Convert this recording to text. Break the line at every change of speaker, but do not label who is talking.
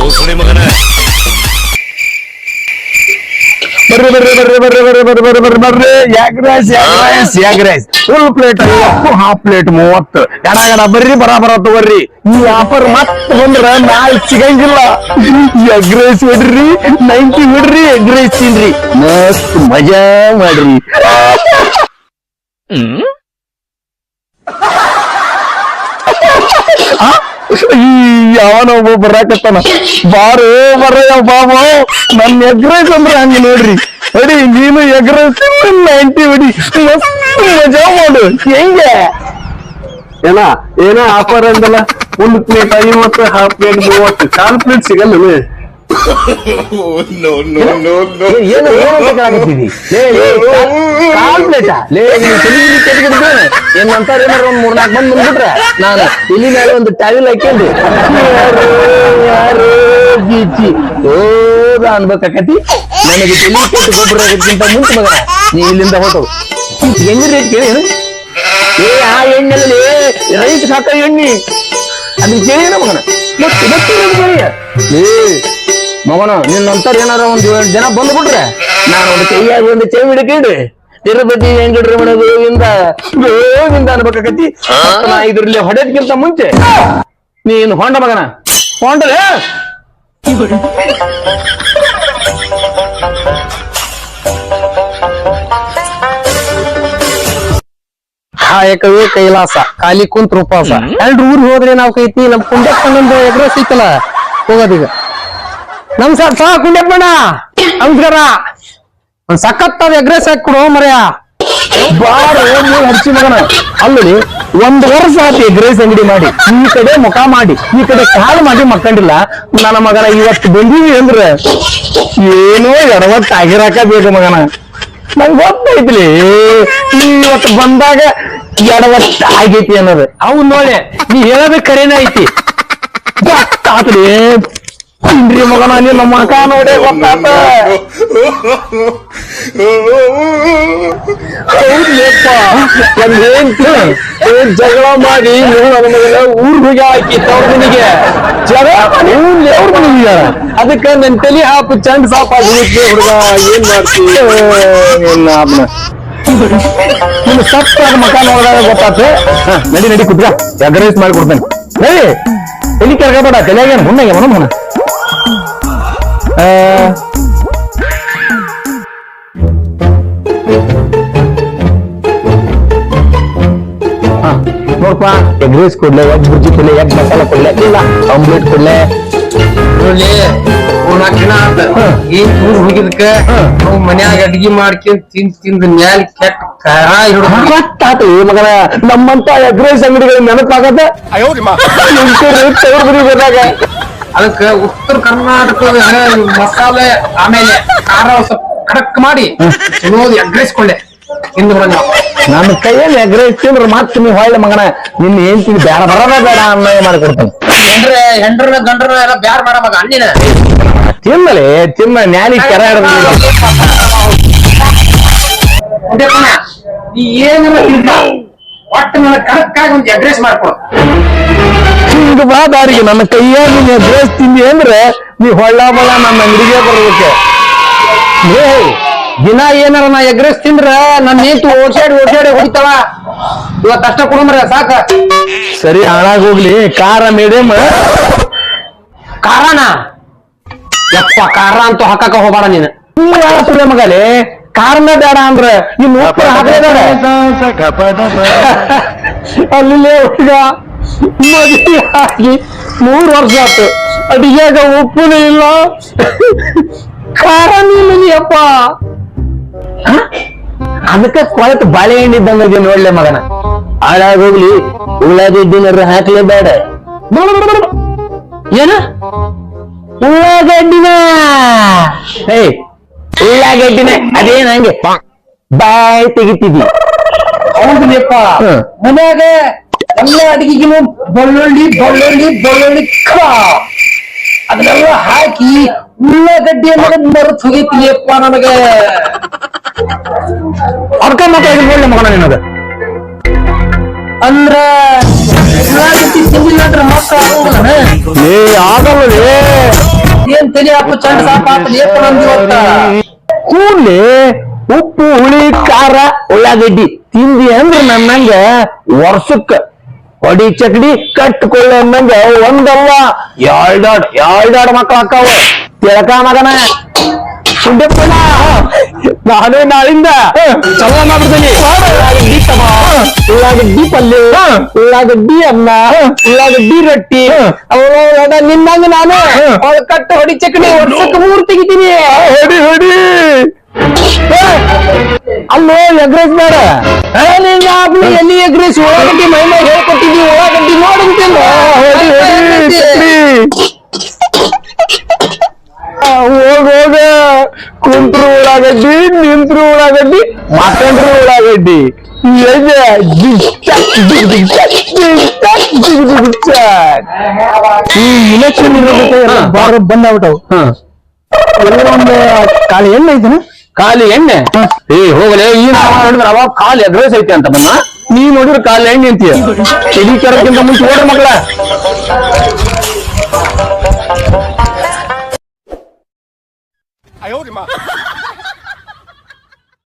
ಭೂಸುಳಿ ಮಗನ. ಬರ್ರಿ ಬರ್ರಿ ಬರ್ರಿ ಬರ್ರಿ ಬರ್ರಿ ಬರ್ರಿ ಬರ್ರಿ ಬರ್ರಿ ಬರ್ರಿ. Egg rice egg rice rice full plate half plate ಮೂವತ್ತು. ಗಣ ಗಣ ಬರ್ರಿ ಬರ ಬರ ತಗೋರಿ. ಈ ಆಫರ್ ಮತ್ತೆ ಬಂದ್ರ ನಾಳೆ ಸಿಗಂಗಿಲ್ಲ. ಎಗ್ ರೈಸ್ ಬಿಡ್ರಿ ನೈಂಟಿ ಬಿಡ್ರಿ ಎಗ್ ರೈಸ್ ತಿನ್ರಿ. ಮಸ್ತ್ ಮಜಾ ಮಾಡ್ರಿ. ಹ್ಮ್? ಯಾವನ ಒಬ್ಬ ಬರಾಕತ್ತಾನ. ಬಾರು ಬರಯ್ಯ ನಮ್ಮ ನನ್ ಎಗ್ರೈಸ್ ಅಂದ್ರೆ ಹಂಗ ನೋಡ್ರಿ. ಅಡಿ, ನೀನು ಎಗ್ರೈಸ್ ನೈಂಟಿ ಹೊಡಿ ಮಜಾ ಮಾಡು. ಹೆಂಗೆ? ಏನ ಏನ ಆಫರ್ ಅಂದಲ್ಲ, ಒಂದು ಪ್ಲೇಟ್ ಐವತ್ತು ಹಾಫ್ ಪ್ಲೇಟ್ ಮೂವತ್ತು. ಕಾಲ್ ಪ್ಲೇಟ್ ಸಿಗಲ್ಲ ಏನಂತಾರ ಏನಾರ ಒಂದ್ ಮೂರ್ನಾಲ್ಕು ಬಂದ್ ಬಂದ್ಬಿಟ್ರೆ. ನಾನು ಇಲ್ಲಿ ಮೇಲೆ ಒಂದು ಟೈಲ್ ಹಾಕೊಂಡು ಯಾರು ಬೀಚಿ ಓದ ಅನ್ಬೇಕಾಕತಿ. ನನಗೆ ತಲೆ ಕೆಟ್ಟು ಗೊಬ್ಬರ ಆಗೋದ್ಕಿಂತ ಮುಂಚೆ ಮಗ ನೀ ಇಲ್ಲಿಂದ ಹೊಟ್ಟವು ಹೆಂಗ್ ರೇಟ್ ಕೇಳಿ ಏ ಆ ಎಣ್ಣೆಲ್ಲಿ ರೈಸ್ ಹಾಕ ಎಣ್ಣೆ. ಅದನ್ನ ಕೇಳಿ ಮಗನ? ಮತ್ತೆ ಮತ್ತೆ ಕೇಳಿಯ ಏ ಮಗನ ನಿನ್ನಂತರ ಏನಾರ ಒಂದ್ ಏಳು ಜನ ಬಂದ್ಬಿಟ್ರೆ ನಾನು ಒಂದು ಕೈಯಾಗಿ ಒಂದು ಚೈ ಹಿಡ್ಕೊಂಡು ತಿರುಪತಿ ವೆಂಕಟರಮಣ ಗೋವಿಂದ ಗೋವಿಂದ ಅನ್ಬೇಕಾಕತಿ ನಾ ಇದ್ರಲ್ಲಿ ಹೊಡೆದ್ಕಿಂತ ಮುಂಚೆ. ನೀನ್ ಹೊಂಡ ಮಗನ. ಹೊಂಡ್ರೆ
ಕಾಯಕವೇ ಕೈಲಾಸ ಖಾಲಿ ಕುಂತ ಉಪವಾಸ ಎಲ್ರು ಊರ್ ಹೋದ್ರೆ ನಾವ್ ಕೈತಿ ನಮ್ ಕುಂಡ ಎಗ್ರೆಸ್ ಐತಲ್ಲ? ಹೋಗೋದೀಗ. ನಮಸ್ಕಾರ ಸಹ ಕುಂಡಪ್ಪಣ್ಣ ನಮಸ್ಕಾರ ಒಂದ್ ಸಖತ್ತಾದ ಎಗ್ರೆಸ್ ಹಾಕಿ ಕೊಡು ಮರ್ಯ
ಬಾರ ಹಚ್ಚಿ ಮಗನ. ಅಲ್ಲಿ ಒಂದ್ ವರ್ಷ ಆತಿ ಎಗ್ರೆಸ್ ಅಂಗಡಿ ಮಾಡಿ. ಈ ಕಡೆ ಮುಖ ಮಾಡಿ ಈ ಕಡೆ ಕಾಲು ಮಾಡಿ ಮಕ್ಕಂಡಿಲ್ಲ. ನನ್ನ ಮಗನ ಇವತ್ತು ಬಂದೀವಿ ಅಂದ್ರ ಏನೋ ಎಡವತ್ತು ಆಗಿರಾಕ ಬೇಕು ಮಗನ. ನಂಗೆ ಗೊತ್ತೈತ್ಲಿ ಇವತ್ತು ಬಂದಾಗ ಎಡವತ್ತು ಆಗೈತಿ ಅನ್ನೋದು.
ಅವ್ ನೋಡಿ ನೀ ಹೇಳೋದು ಕರೆನೇ ಐತಿ.
ಗೊತ್ತಾತ್ರಿ ಮಗನ, ನಿನ್ನ ಮಕ ನೋಡೇ ಗೊತ್ತಾತ. ಏನ್ ಜಗಳ ಮಾಡಿ ನೀವು ಹೋಗಿ ಹಾಕಿ ತವ್ರ ಜಗಳ ಅವ್ರ ಅದಕ್ಕ ನನ್ ತಲಿ ಹಾಪು ಚಂಡ್ ಸಾಪಾಗಿ ಹುಡುಗ, ಏನ್ ಮಾಡ್ತಿ? ಏನ್ ಸತ್ತಾದ ಮಕ ನೋಡಿದಾಗ ಗೊತ್ತಾತ. ನಡಿ ನಡಿ, ಕುತ್ಕ. ಎಗ್ರೈಸ್ ಮಾಡಿ ಕೊಡ್ತೇನೆ. ಹೇಳಿ ತಲಿ ಕೆರ್ಕಬೇಡ, ತಲೆಯಾಗ ಮುನ್ನಾಗೆ ಮನ ಮುನ್ನ ನೋಡಪ್ಪ ಎಗ್ ರೈಸ್ ಕೊಡ್ಲೆ ಎಗ್ ಬುರ್ಜಿ ಕೊಡ್ಲೆ ಎಗ್ ಮಸಾಲ ಕೊಡ್ಲೆ ಇಲ್ಲ ಆಮ್ಲೆಟ್ ಕೊಡ್ಲೆ.
ನೋಡ್ಲಿ ಮೂರ್ನಾಲ್ಕು ದಿನ ಆತ ಈ ಊರ್ ಹೋಗಿದ್ಕ ನಾವು ಮನ್ಯಾಗ ಅಡ್ಗಿ ಮಾಡ್ಕೊಂಡ್ ತಿಂದ್ ತಿಂದ್ ಮ್ಯಾಲ್ ಕೆಟ್ಟ ಖಾರ ಹಿಡ್ದು
ಗೊತ್ತಾತು ಈ ಮಗನ ನಮ್ಮಂತ ಎಗ್ ರೈಸ್ ಅಂಗಡಿಗಳು ನೆನಪಾಗದ? ತವ್ರ ಮನೆಗೆ ಹೋದಾಗ
ಅದಕ್ಕ ಉತ್ತರ ಕರ್ನಾಟಕದ ಮಸಾಲೆ ಆಮೇಲೆ ಖಾರ ಸ್ವಲ್ಪ ಕಡಕ್ ಮಾಡಿ ಚಲೋದ್ ಎಗ್ರೆಸ್ಕೊಳ್ಳೆ ಹಿಂದ್ ಬರೋಣ
ನನ್ನ ಕೈಯಲ್ಲಿ ಎಗ್ ರೈಸ್ ತಿಂದ್ರೆ ಮತ್ತೆ ನೀವು ಹೊಳ್ಳೆ ಮಗನ ನಿನ್ನ ಏನ್ ತಿಂದು ಬೇಡ ಬರೋದ ಬೇಡ ಅನ್ನೋ ಮಾಡ್ಕೊಡ್ತಾನೆ
ಹೆಂಡ್ರ ಹೆಂಡ್ರನ ಗಂಡ್ರನ ಎಲ್ಲ ಬ್ಯಾರ್ ಮಾಡ ಮಗ ಅಣ್ಣಿನ
ತಿನ್ನಲೆ ತಿನ್ನ ನ್ಯಾಲಿ ಕೆರ ಹಿಡ್ದು
ಉಂಡೆಪ್ಪನ, ನೀ ಏನಾರ ತಿಂದ ಒಟ್ಟು ನನ್ನ ಕಡಕ್ಕಾಗಿ ಒಂದು ಎಗ್ರೆಸ್ ಮಾಡ್ಕೊಡು
ಹಿಂಗ ಬಾ ದಾರಿಗೆ ನನ್ನ ಕೈಯಾಗಿ ನೀವು ಡ್ರೆಸ್ ರೈಸ್ ತಿಂದಿ ಅಂದ್ರೆ ನೀ ಹೊಳ್ಳ ಬಳ ನನ್ನ ಅಂಗಡಿಗೆ ಬರ್ಬೇಕು.
ಏ ದಿನ ಏನಾರ ನಾ ಎಗ್ರೆಸ್ ತಿಂದ್ರ ನನ್ನ ನಿಂತು ಓಡ್ಸಾಡಿ ಓಡ್ಸಾಡಿ ಹೊಡಿತಾವ ಇವತ್ತು ಅಷ್ಟ ಕುಡುಮ್ರ ಸಾಕ.
ಸರಿ ಹಾಳಾಗ ಹೋಗ್ಲಿ. ಕಾರ ಮೀಡಿಯಂ
ಕಾರಣ ಯಪ್ಪ ಕಾರ ಅಂತೂ ಹಾಕಾಕ ಹೋಗ್ಬೇಡ ನೀನು.
ಸುಳ್ಳ ಮಗಲೇ? ಕಾರಣ ಬೇಡ ಅಂದ್ರೆ ಇನ್ನು ಅಲ್ಲಿ ಹುಡುಗ. ಮದುವೆ ಆಗಿ ಮೂರ್ ವರ್ಷ ಆಯ್ತು. ಅಡಿಗೆಗ ಉಪ್ಪುನೂ ಇಲ್ಲ. ಖಾರ ನೀನಪ್ಪ ಅದಕ್ಕೆ ಕೊಳತ್ ಬಾಳೆಹಣ್ಣು ಇದ್ದಂಗೆ ನೋಡ್ಲೆ ಮಗನ? ಹಾಳಾಗ ಹೋಗ್ಲಿ. ಉಳ್ಳಾಗಡ್ಡಿನಾರ ಹಾಕ್ಲೇ ಬೇಡ
ಏನ?
ಉಳ್ಳಾಗಡ್ಡಿನ? ಏಯ್ ಉಳ್ಳಾಗಡ್ಡಿನ? ಅದೇನ ಹಂಗೆ? ಬಾಯ್ ತೆಗಿತಿದ್ವಿ
ಹೌದಪ್ಪ
ಹ್ಮ್.
ಮನ್ಯಾಗ ಎಲ್ಲ ಅಡಿಗೆಗೂ ಬೆಳ್ಳುಳ್ಳಿ ಬೆಳ್ಳುಳ್ಳಿ ಬೆಳ್ಳುಳ್ಳಿ ಕಾ. ಅದನ್ನೆಲ್ಲ ಹಾಕಿ ಉಳ್ಳಾಗಡ್ಡಿ ಅನ್ನೋದ್ ಮರೆತು ಹೋಗೈತಿಲಿಯಪ್ಪ ನನಗೆ
ಅರ್ಕ ಮಾತಾಡಿ ನೋಡ್ಲೆ ಮಗನ ನಿನಗ.
ಅಂದ್ರ ಉಳ್ಳಾಗಡ್ಡಿ ತಿಂದಿಲ್ಲ ಅಂದ್ರೆ ಮಕ್ಕಳು?
ಏ ಆಗಲ್ಲ
ಏನ್ ತಲೆ ಹಾಕು ಚಂಡ ಸಾಪ ಹಾಕಲಿಯಪ್ಪ ನಂದು ಇವತ್ತ
ಉಪ್ಪು ಹುಳಿ ಖಾರ ಉಳ್ಳಾಗಡ್ಡಿ ತಿಂದಿ ಅಂದ್ರೆ ನನ್ನಂಗ ವರ್ಷಕ್ಕ ಹೊಡಿ ಚಕಡಿ ಕಟ್ಕೊಳ್ಳೆ ಅಂದಂಗೆ ಒಂದಲ್ಲ. ಎರಡಾಡ್ ಎರಡಾಡ್ ಮಕ್ಳು ಅಕ್ಕಾವ. ತಿಳಕ ಮಗನ. ಸುಂಡೆಪ್ಪನ ನಾನೇ ನಾಳಿಂದ. ಚಲೋ ಮಾಡ್ಬಿಡ್ತೀನಿ. ಉಳ್ಳಾಗಡ್ಡಿ ಉಳ್ಳಾಗಡ್ಡಿ ಪಲ್ಯ ಉಳ್ಳಾಗಡ್ಡಿ ಅನ್ನ ಉಳ್ಳಾಗಡ್ಡಿ ರೊಟ್ಟಿ. ಅವ ನಿನ್ನಂಗ ನಾನು. ಅವ್ಳ ಕಟ್ಟ ಹೊಡಿ ಚಕಡಿ ವರ್ಷಕ್ಕೆ ಮೂರ್ ತೆಗಿತೀನಿ. ಅಲ್ಲೋ ಎಗ್ರೆಸ್ ಬೇಡ ಎಲ್ಲಿ ಎಗ್ರೆಸ್ ಉಳ್ಳಾಗಡ್ಡಿ ಮೈ ಮೈ ಹೇಳ್ಕೊಟ್ಟಿದ್ವಿ ಉಳ್ಳಾಗಡ್ಡಿ ನೋಡಂತಿಲ್ಲ ಹೊಡಿ ಹೊಡಿ ಚಕ್ರಿ ಹೋಗ ಹೋಗ ಕುಂತ್ರು ಉಳ್ಳಾಗಡ್ಡಿ ನಿಂತ್ರು ಉಳ್ಳಾಗಡ್ಡಿ ಮಾತಂಡ್ರು ಉಳ್ಳಾಗಡ್ಡಿ ಎದೆ ಜಿಗ್ ಚಾಕ್ ಜಿಗ್ ಜಿಗ್ ಚಾಕ್ ಜಿಗ್ ಚಾಕ್ ಜಿಗ್ ಜಿಗ್ ಚಾಕ್.
ಈ ಇಲೆಕ್ಷನ್ ಇರೋದಕ್ಕೆ ಎಲ್ಲ ಬಾರ ಬಂದಾಗ್ಬಿಟ್ಟವು ಎಲ್ಲ ಒಂದು ಕಾಳಿ ಎಣ್ಣೆ ಐತನ
ಖಾಲಿ ಎಣ್ಣೆ? ಏ ಹೋಗಲೇ ಈ ನಾವ ನೋಡಿದ್ರೆ ಅವಾಗ ಕಾಲು ಎಗ್ರೆಸ್ ಐತೆ ಅಂತ ಬನ್ನ ನೀ ನೋಡಿದ್ರೆ ಕಾಲು ಎಣ್ಣೆ ಅಂತೀಯ? ಎಡಿ ಕೆರಕ್ಕಿಂತ ಮುಂಚೆ ಓಡ್ರ ಮಕ್ಕಳ